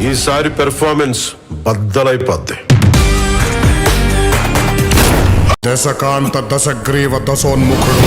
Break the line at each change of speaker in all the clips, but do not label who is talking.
ఈసారి పెర్ఫార్మెన్స్ బద్దలైపోద్ది.
దశకాంత దశగ్రీవ దశోన్ముఖుడు.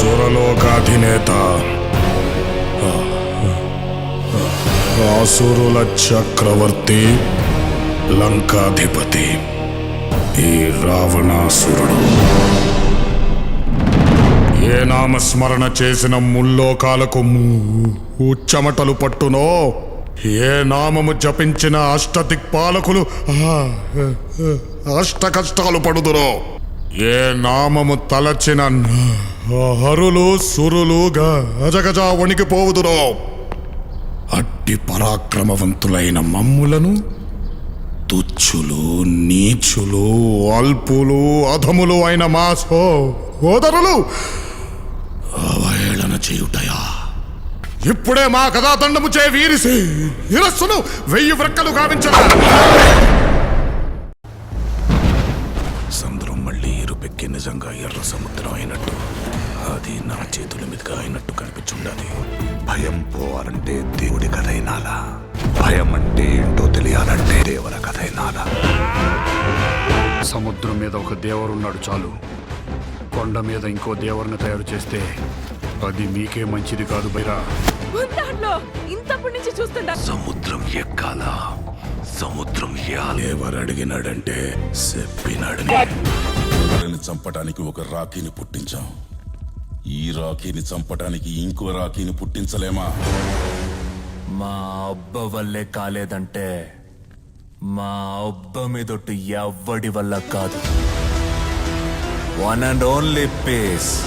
సురలోకాధినేత. ఆసురుల చక్రవర్తి లంకాధిపతి. ఈ రావణాసురుడు. నామస్మరణ చేసిన ముల్లోకాలకు ఉచ్చమటలు పట్టునో. ఏ నామము జపించిన అష్టదిక్పాలకులు అష్ట కష్టాలు పడుదురో. ఏ నామము తలచిన హరులు సురులు గజగజ వణికిపోవుదురో. అట్టి పరాక్రమవంతులైన మమ్ములను తుచ్చులు నీచులు అల్పులు అధములు అయిన మా సోదరులు చేయుటయా? ఇప్పుడే మా కథాదండము చే వీరిసి ఇరస్సును వెయ్యి వ్రక్కలు గావించరా సముద్రం మళ్ళీ ఇరుపెక్కి నిజంగా ఎర్ర సముద్రం అయినట్టు. అది నా చేతుల మీదుగా అయినట్టు కనిపించుండాలి భయం పోవాలంటే దేవుడి కథ అయినాలా భయం అంటే ఏంటో తెలియాలంటే దేవర కథ అయినాలా
సముద్రం మీద ఒక దేవరున్నాడు చాలు. కొండ మీద ఇంకో దేవరిని తయారు చేస్తే అది మీకే మంచిది కాదు బైరా.
దాంట్లో ఇంతప్పటి నుంచి చూస్తుంటా.
సముద్రం ఎక్కాల. సముద్రం ఎవరు అడిగినాడంటే చెప్పినాడని.
వాళ్ళని చంపటానికి ఒక రాఖీని పుట్టించాం. ఈ రాఖీని చంపటానికి ఇంకో రాఖీని పుట్టించలేమా?
మా అబ్బ వల్లే కాలేదంటే మా అబ్బ మీదొట్టు ఎవ్వడి వల్ల కాదు. One and only piece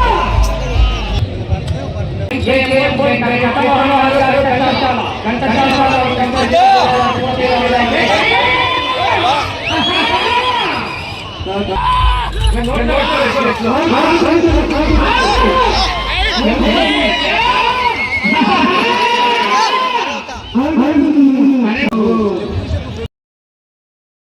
to give you